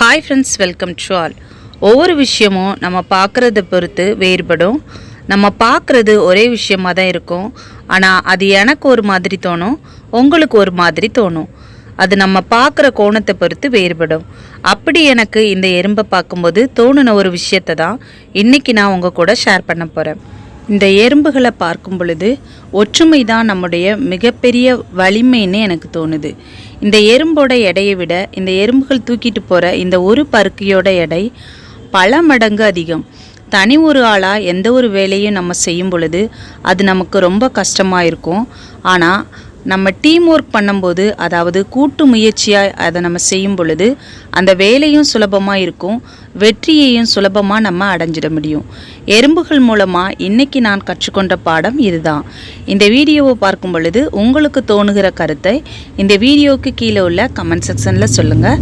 Hi friends welcome to all ஒவ்வொரு விஷயமும் நம்ம பார்க்குறத பொறுத்து வேறுபடும். நம்ம பார்க்குறது ஒரே விஷயமாக தான் இருக்கும். ஆனால் அது எனக்கு ஒரு மாதிரி தோணும் உங்களுக்கு ஒரு மாதிரி தோணும். அது நம்ம பார்க்குற கோணத்தை பொறுத்து வேறுபடும். அப்படி எனக்கு இந்த எறும்பை பார்க்கும்போது தோணுன ஒரு விஷயத்தை தான் இன்றைக்கி நான் உங்கள் கூட ஷேர் பண்ண போகிறேன் இந்த எறும்புகளை பார்க்கும் பொழுது ஒற்றுமை தான் நம்முடைய மிகப்பெரிய வலிமைன்னு எனக்கு தோணுது. இந்த எறும்போட எடையை விட இந்த எறும்புகள் தூக்கிட்டு போகிற இந்த ஒரு பருக்கியோட எடை பல மடங்கு அதிகம். தனி ஒரு ஆளாக எந்த ஒரு வேலையும் நம்ம செய்யும் பொழுது அது நமக்கு ரொம்ப கஷ்டமாக இருக்கும். ஆனால் நம்ம டீம் ஒர்க் பண்ணும்போது அதாவது கூட்டு முயற்சியாக அதை நம்ம செய்யும் பொழுது அந்த வேலையும் சுலபமாக இருக்கும் வெற்றியையும் சுலபமாக நம்ம அடைஞ்சிட முடியும். எறும்புகள் மூலமாக இன்னைக்கு நான் கற்றுக்கொண்ட பாடம் இதுதான். இந்த வீடியோவை பார்க்கும் பொழுது உங்களுக்கு தோணுகிற கருத்தை இந்த வீடியோவுக்கு கீழே உள்ள கமெண்ட் செக்ஷனில் சொல்லுங்கள்